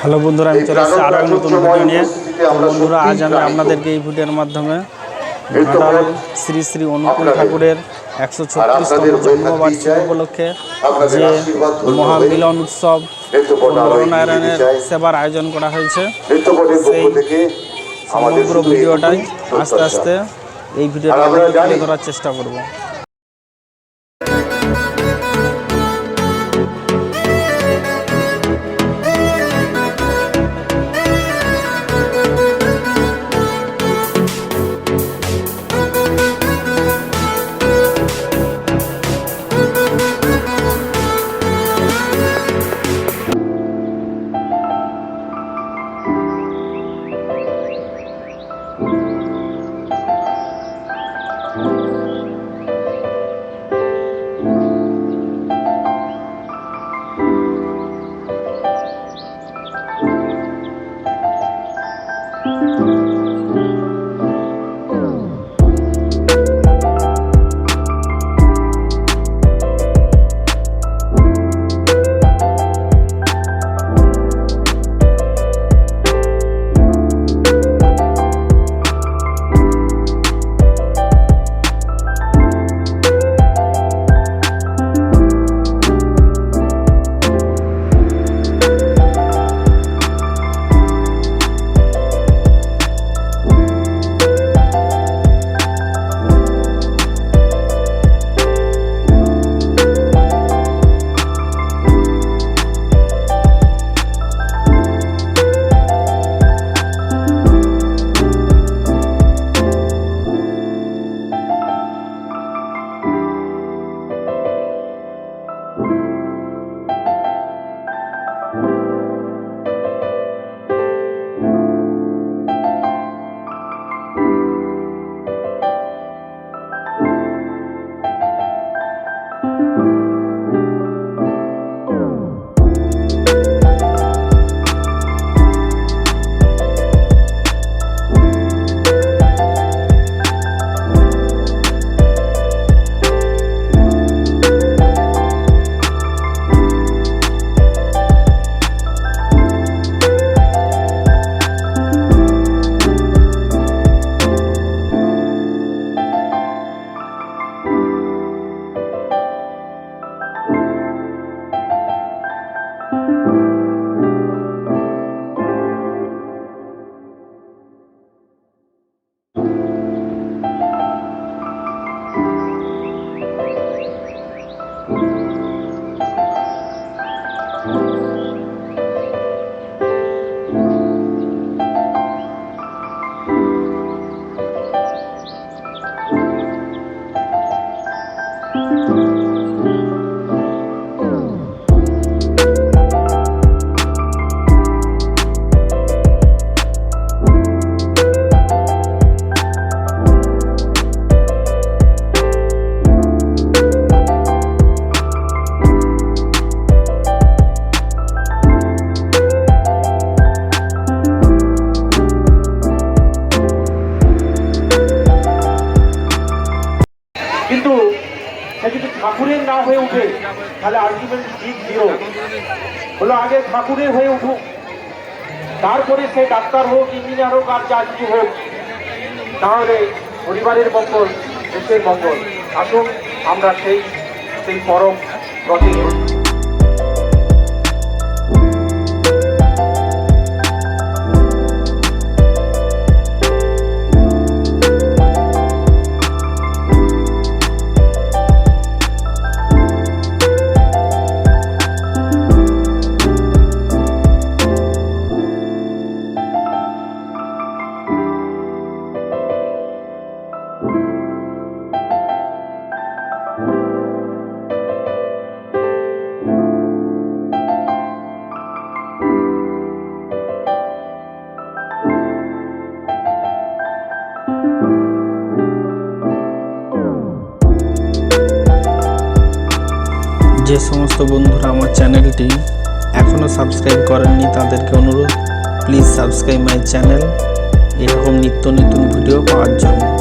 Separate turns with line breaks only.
Hello বন্ধুরা আমি চলে এসেছি আরও নতুন ভিডিও নিয়ে। বন্ধুরা আজ আমি আপনাদেরকে এই ভিডিওর মাধ্যমে ঘাটাল শ্রী শ্রী অনুকূল ঠাকুরের একশো ছত্রিশতম জন্মবার্ষিকী উপলক্ষে যে মহামিলন উৎসব নরনারায়ণের সেবার আয়োজন করা হয়েছে। সেই সমগ্র ভিডিওটাই আস্তে আস্তে এই ভিডিওটা তুলে ধরার চেষ্টা করব।
Thank you. উঠে, তাহলে আর্গুমেন্ট ঠিক জিরো হলো আগে ঠাকুরের হয়ে উঠুক। তারপরে সে ডাক্তার হোক ইঞ্জিনিয়ার হোক, আর যা কিছু হোক, তাহলে পরিবারের মঙ্গল, দেশের মঙ্গল। আসুন, আমরা সেই সেই পরম ব্রতে
যে সমস্ত বন্ধুরা আমার চ্যানেলটি এখনও সাবস্ক্রাইব করেননি তাদেরকে অনুরোধ প্লিজ সাবস্ক্রাইব মাই চ্যানেল এরকম নিত্য নতুন ভিডিও পাওয়ার জন্য।